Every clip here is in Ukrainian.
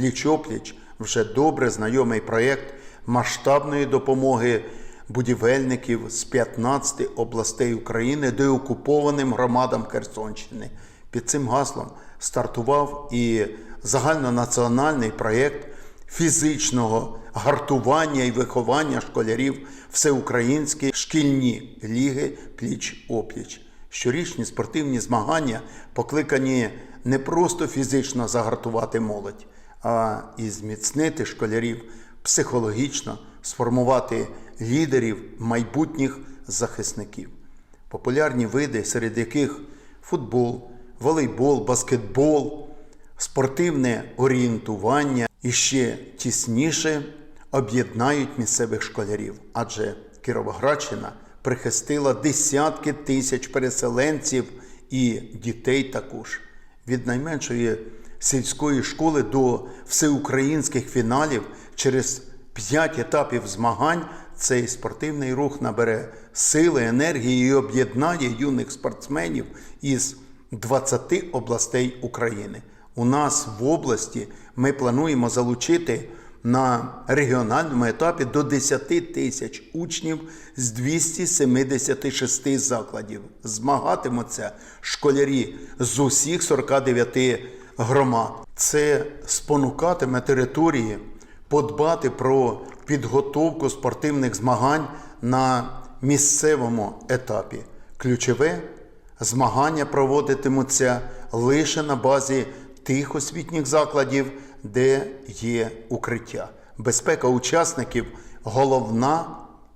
пліч-опліч вже добре знайомий проєкт масштабної допомоги будівельників з 15 областей України деокупованим громадам Херсонщини. Під цим гаслом стартував і загальнонаціональний проєкт фізичного гартування і виховання школярів всеукраїнські шкільні ліги пліч-опліч. Щорічні спортивні змагання покликані не просто фізично загартувати молодь, а і зміцнити школярів психологічно, сформувати лідерів майбутніх захисників. Популярні види, серед яких футбол, волейбол, баскетбол, спортивне орієнтування і ще тісніше об'єднають місцевих школярів, адже Кіровоградщина прихистила десятки тисяч переселенців і дітей також. Від найменшої сільської школи до всеукраїнських фіналів через п'ять етапів змагань цей спортивний рух набере сили, енергії і об'єднає юних спортсменів із 20 областей України. У нас в області ми плануємо залучити на регіональному етапі до 10 тисяч учнів з 276 закладів. Змагатимуться школярі з усіх 49 громад. Це спонукатиме території подбати про підготовку спортивних змагань на місцевому етапі. Ключове змагання проводитимуться лише на базі тих освітніх закладів, де є укриття. Безпека учасників головна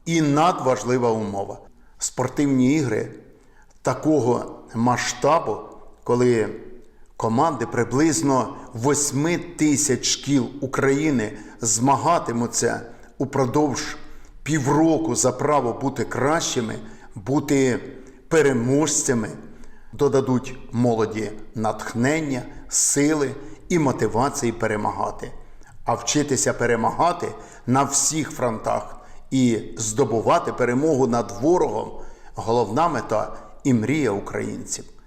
і надважлива умова. Спортивні ігри такого масштабу, коли команди приблизно 8 тисяч шкіл України змагатимуться упродовж півроку за право бути кращими, бути переможцями, додадуть молоді натхнення, сили і мотивації перемагати. А вчитися перемагати на всіх фронтах і здобувати перемогу над ворогом головна мета і мрія українців.